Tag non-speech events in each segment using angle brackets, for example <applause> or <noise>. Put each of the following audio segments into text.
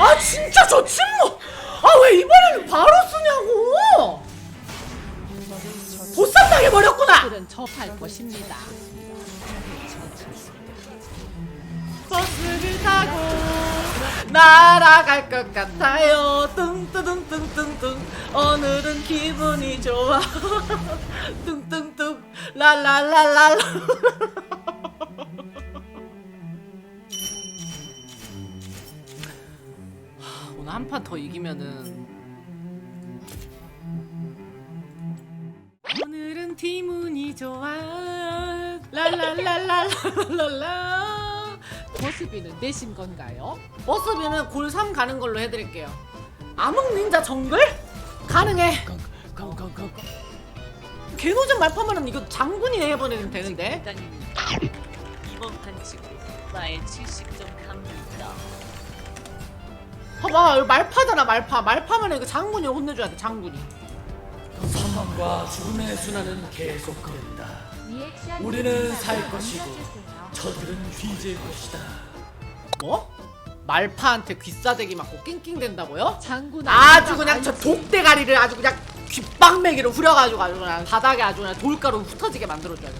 아 진짜 저 침묵 아왜 이번에는 바로 쓰냐고! 보쌈당해 버렸구나! 들은 접할 것입니다. 버스를 타고 날아갈 것 같아요. 뚱뚜둥뚱뚱뚱. 오늘은 기분이 좋아. <laughs> 뚱뚱뚱. 랄랄랄랄 한 판 더 이기면은 오늘은 기분이 좋아 랄랄랄랄랄랄라 버스비는 내신 건가요? 버스비는 골 3 가는 걸로 해드릴게요. 암흑 닌자 정글? 가능해. 개노전 말파면은 이거 장군이 해버리면 되는데. 이번 판 치고 나의 70점 갑니다. 봐봐, 이거 말파잖아 말파. 말파면 이거 장군이 혼내줘야 돼 장군이. 사망과 죽음의 순환은 계속된다. 우리는 살 것이고 저들은 휘질 것이다. 뭐? 말파한테 귀싸대기 맞고 낑낑댄다고요? 장군 아주 그냥 저 독대가리를 아주 그냥 귓방매기로 후려가지고 아주 그냥 바닥에 아주 그냥 돌가루 흩어지게 만들어줘야 돼.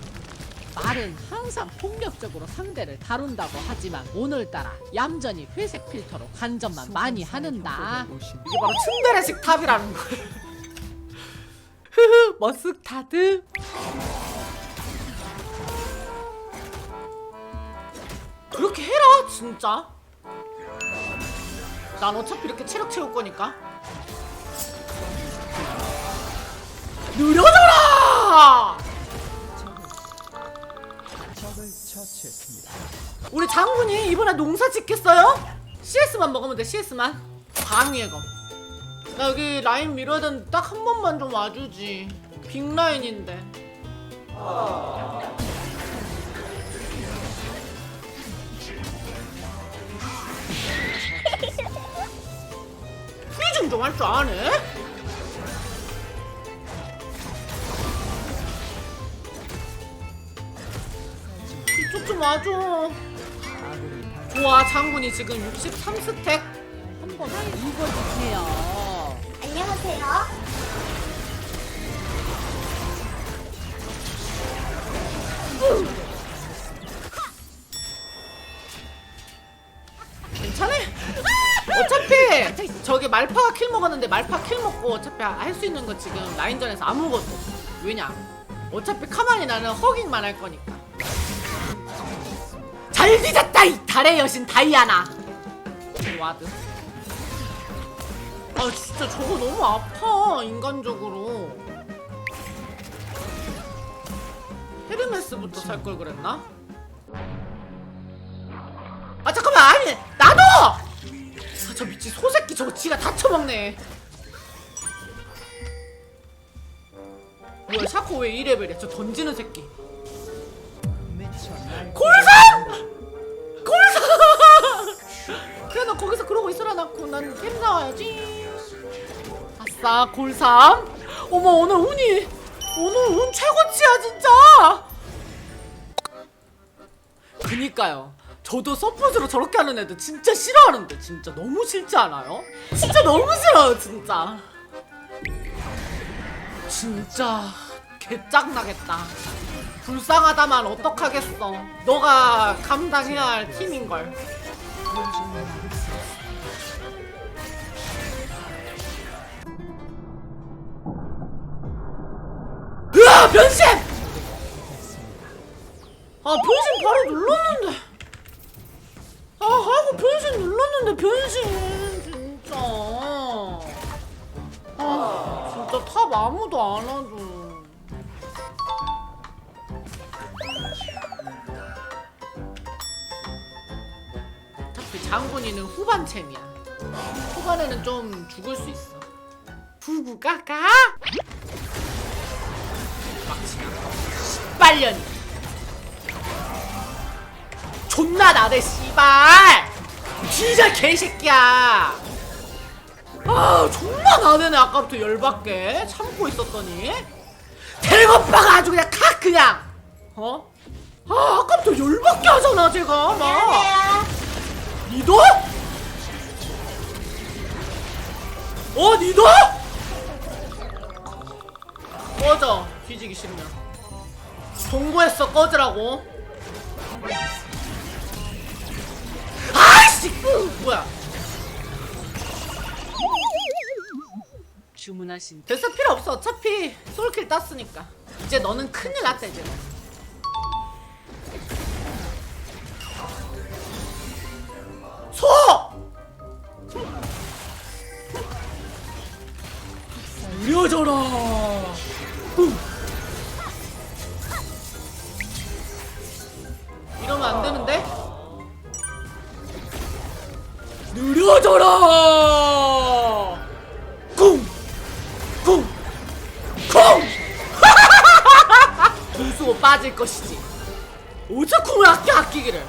말은 항상 폭력적으로 상대를 다룬다고 하지만 오늘따라 얌전히 회색 필터로 간접만 많이 하는다. 이게 바로 츤데레식 탑이라는 거예요. <laughs> 흐흐, 머스타드. 그렇게 해라, 진짜. 난 어차피 이렇게 체력 채울 거니까. 느려져라! 우리 장군이 이번에 농사 짓겠어요? CS만 먹으면 돼, CS만. 방위의 검. 나 여기 라인 밀어야 되는데 딱 한 번만 좀 와주지. 빅 라인인데. <laughs> 프리즘 좀할 줄 아네? 좀 와줘. 좋아, 장군이 지금 63스택. 한번 읽어주세요. 안녕하세요. 괜찮아? 어차피 저기 말파가 킬 먹었는데 말파 킬 먹고 어차피 할 수 있는 거 지금 라인전에서 아무것도 없어. 왜냐? 어차피 가만히 나는 허깅만 할 거니까. 잘 뒤졌다 이 달의 여신 다이아나. 와드. 아 진짜 저거 너무 아파 인간적으로. 헤르메스부터 살 걸 그랬나? 아 잠깐만 아니 나도! 아, 저 미친 소새끼 저거 지가 다 처먹네 뭐야 샤코 왜 2레벨이야 저 던지는 새끼 거기서 그러고 있으라 낳고 난 게임 나와야지 아싸 골삼 어머 오늘 운이 오늘 운 최고치야 진짜 그니까요. 저도 서폿으로 저렇게 하는 애들 진짜 싫어하는데 진짜 너무 싫지 않아요? 진짜 너무 싫어요 진짜. 진짜 개짱 나겠다. 불쌍하다만 어떡하겠어. 너가 감당해야 할 팀인 걸. 바로 눌렀는데. 아 하고 변신 눌렀는데 변신. 진짜. 아 진짜 탑 아무도 안 와줘. 어차피 장군이는 후반챔이야. 후반에는 좀 죽을 수 있어. 부부가 가? 막치나 빨년이 존나 나대 씨발 진짜 개새끼야 아 존나 나대네 아까부터 열받게 참고 있었더니 대거빠가 아주 그냥 칵 그냥 어? 아 아까부터 열받게 하잖아 제가 막. 니도? 어 니도? 꺼져 뒤지기 싫으면 경고했어 꺼지라고 주문하신 됐어 필요 없어. 어차피 솔킬 땄으니까. 이제 너는 큰일 났다 이제. 소! 느려져라. 이 빠질 것이지. 오즈쿵을 아껴 아끼기를.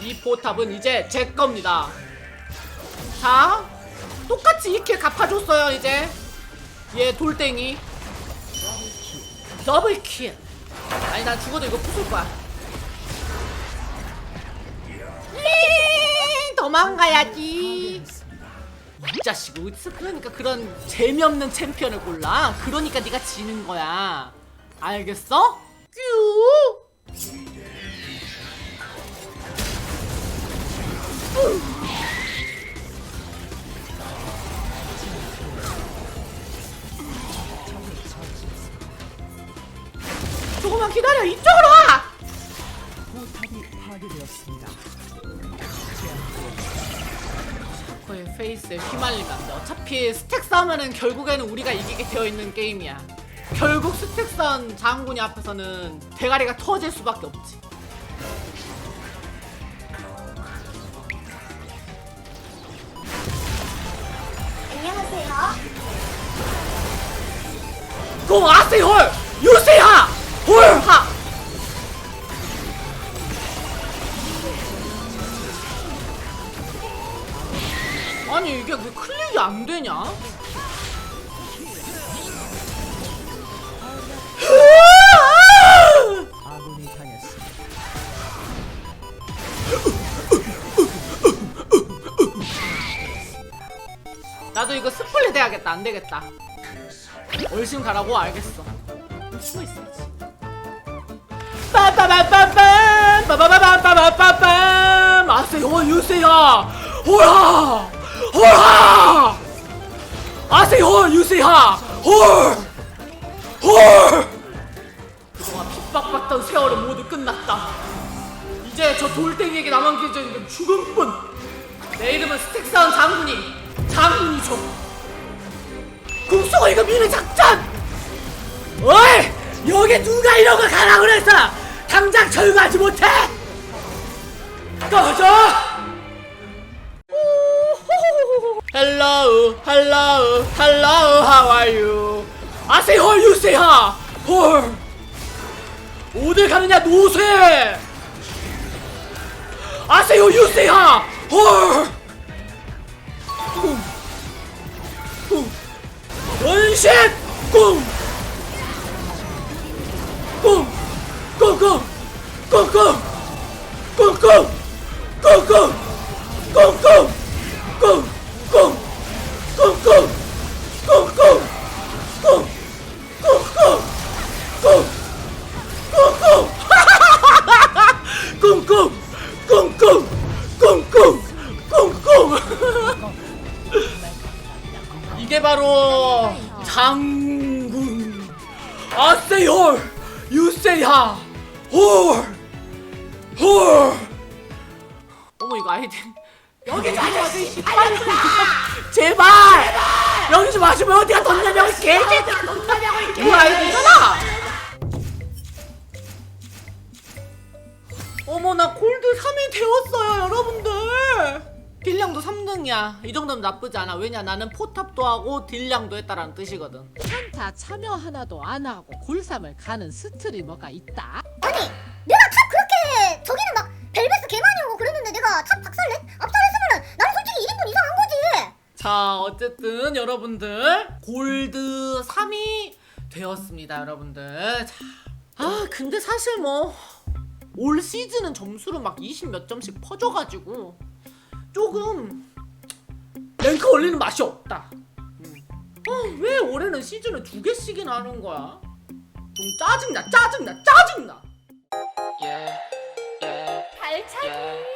이 포탑은 이제 제 겁니다. 자 똑같이 이렇게 갚아줬어요 이제. 얘 돌덩이. 더블킬. 아니 난 죽어도 이거 부술 거야. 링 도망가야지. 이 자식 어디서 그러니까 그런 재미없는 챔피언을 골라? 그러니까 네가 지는 거야. 알겠어? 뀨 조금만 기다려 이쪽으로 와! 거의 페이스에 휘말리면 안 돼. 어차피 스택 싸우면은 결국에는 우리가 이기게 되어 있는 게임이야. 결국 스택 싸운 장군이 앞에서는 대가리가 터질 수밖에 없지. 고 아세이 홀! 유세하! 홀하! 아니 이게 왜 클릭이 안 되냐? 나도 이거 스플릿 해야겠다. 안 되겠다. 얼씬 가라고? 알겠어. 숨어 있어야지 빠빠빠빠빰 빠빠빠빠빠빰. 아세요 유세야. 호라! 호라! 아세요 유세야. 홀홀! 그동안 핍박받던 세월은 모두 끝났다. 이제 저 돌덩이에게 남아계져 있는 죽음뿐. 내 이름은 스택사원 장군이 장군이죠 국수가 이거 미는 작전 어이 여기 누가 이런 거 가라 그랬어 당장 철거하지 못해 꺼져 Hello, hello, hello, how are you? I say 헐, you say ha. 헐. 어딜 가느냐 노쇠. I say you, you say ha. 헐. 꿍. 꿍. 원신 꿍. 꿍. 꿍꿍. 꿍꿍. 꿍꿍. 꿍꿍. 바로 장군. 아세이홀 유세이하 홀! 홀! 어머 이거 아이템. 여기 좀 마시 빨리 <laughs> 제발. 여기 좀 마시면 어디가 덧냐냐고 개새끼야 덧냐냐고 이 개새끼야 아이템이잖아. 어머 나 골드 3이 되었어요 여러분들 딜량도 3등이야. 이 정도면 나쁘지 않아. 왜냐 나는 포탑도 하고 딜량도 했다라는 뜻이거든. 한타 참여 하나도 안 하고 골삼을 가는 스트리머가 있다. 아니 내가 탑 그렇게 저기는 막 벨베스 개 많이 오고 그랬는데 내가 탑 박살냈? 압살했으면은 나는 솔직히 1인분 이상 한 거지. 자 어쨌든 여러분들 골드 3이 되었습니다 여러분들. 자, 아 근데 사실 뭐 올 시즌은 점수를 막 20 몇 점씩 퍼져가지고 조금 랭크 올리는 맛이 없다 음. 어, 왜 올해는 시즌을 두 개씩이나 하는 거야? 좀 짜증나 짜증나 짜증나 Yeah, yeah, 발차기